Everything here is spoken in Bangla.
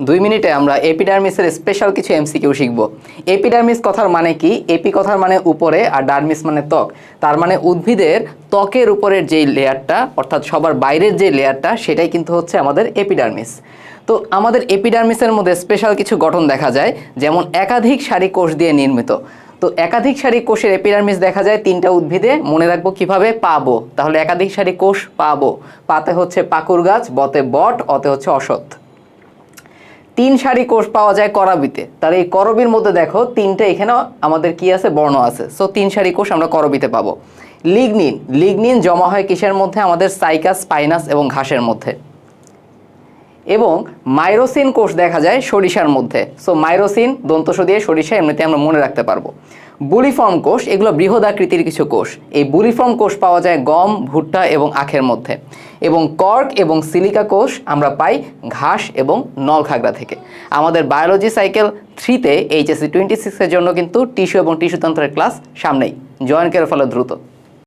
দুই মিনিটে আমরা এপিডার্মিসের স্পেশাল কিছু এমসিকিউ শিখব। এপিডার্মিস কথার মানে কি? এপি কথার মানে উপরে আর ডার্মিস মানে ত্বক। তার মানে উদ্ভিদের ত্বকের উপরের যেই লেয়ারটা, অর্থাৎ সবার বাইরের যে লেয়ারটা, সেটাই কিন্তু হচ্ছে আমাদের এপিডার্মিস। তো আমাদের এপিডার্মিসের মধ্যে স্পেশাল কিছু গঠন দেখা যায়, যেমন একাধিক সারি কোষ দিয়ে নির্মিত। তো একাধিক সারি কোষের এপিডার্মিস দেখা যায় তিনটা উদ্ভিদে। মনে রাখব কীভাবে? পাবো। তাহলে একাধিক সারি কোষ পাবো। পাতে হচ্ছে পাকুর গাছ, বতে বট, অতে হচ্ছে অসৎ। তিন সারি কোষ পাওয়া যায় করবিতে। তাহলে এই করবির মধ্যে দেখো, তিনটা এখানে আমাদের কি আছে? বর্ণ আছে। সো তিন সারি কোষ আমরা করবিতে পাবো। লিগনিন। লিগনিন জমা হয় কিসের মধ্যে? আমাদের সাইকাস, স্পাইনাস এবং ঘাসের মধ্যে। এবং মাইরোসিন কোষ দেখা যায় সরিষার মধ্যে। সো মাইরোসিন দন্তস দিয়ে সরিষা এমনিতে আমরা মনে রাখতে পারব। বুলিফর্ম কোষ, এগুলো বৃহদাকৃতির কিছু কোষ। এই বুলিফর্ম কোষ পাওয়া যায় গম, ভুট্টা এবং আখের মধ্যে। এবং কর্ক এবং সিলিকা কোষ আমরা পাই ঘাস এবং নলখাগড়া থেকে। আমাদের বায়োলজি সাইকেল থ্রিতে এইচএসসি টোয়েন্টি সিক্সের জন্য কিন্তু টিস্যু এবং টিস্যুতন্ত্রের ক্লাস সামনেই। জয়েন করে ফলে দ্রুত।